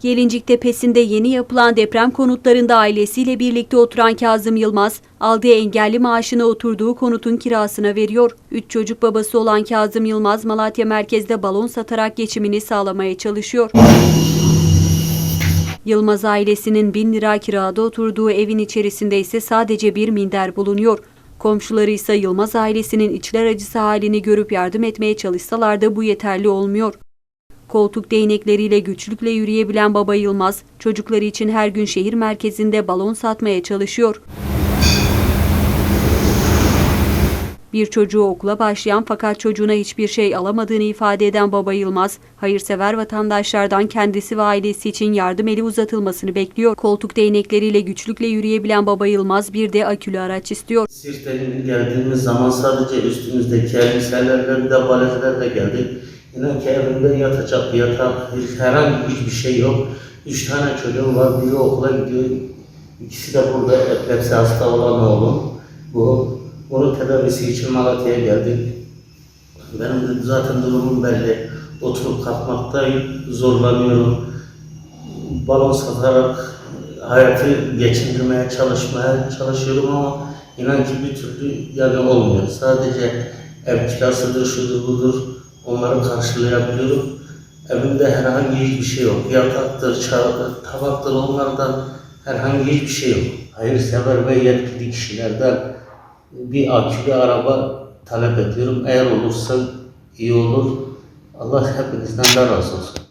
Gelincik Tepesi'nde yeni yapılan deprem konutlarında ailesiyle birlikte oturan Kazım Yılmaz, aldığı engelli maaşını oturduğu konutun kirasına veriyor. Üç çocuk babası olan Kazım Yılmaz, Malatya merkezde balon satarak geçimini sağlamaya çalışıyor. Yılmaz ailesinin 1000 lira kirada oturduğu evin içerisinde ise sadece bir minder bulunuyor. Komşuları ise Yılmaz ailesinin içler acısı halini görüp yardım etmeye çalışsalar da bu yeterli olmuyor. Koltuk değnekleriyle güçlükle yürüyebilen baba Yılmaz, çocukları için her gün şehir merkezinde balon satmaya çalışıyor. Bir çocuğu okula başlayan fakat çocuğuna hiçbir şey alamadığını ifade eden baba Yılmaz, hayırsever vatandaşlardan kendisi ve ailesi için yardım eli uzatılmasını bekliyor. Koltuk değnekleriyle güçlükle yürüyebilen baba Yılmaz bir de akülü araç istiyor. Sirt'e geldiğimiz zaman sadece üstümüzdeki elbiselerle bir de valizlerle geldik. İnan ki evimde yatacak bir yatak, hiç herhangi hiçbir şey yok. Üç tane çocuğum var, biri okula gidiyor. İkisi de burada epilepsi hasta olan oğlum. Bu, bunun tedavisi için Malatya'ya geldik. Benim de zaten durumum belli. Oturup kalkmakta zorlanıyorum. Balon satarak hayatı geçindirmeye çalışmaya çalışıyorum ama inan ki bir türlü yani olmuyor. Sadece ev kirasıdır, şudur budur onları karşılayabiliyorum. Evimde herhangi hiçbir şey yok. Yataktır, çağdır, tabaktır onlardan herhangi hiçbir şey yok. Hayırsever ve yetkili kişilerden bir akülü araba talep ediyorum. Eğer olursa iyi olur. Allah hepinizden de razı olsun.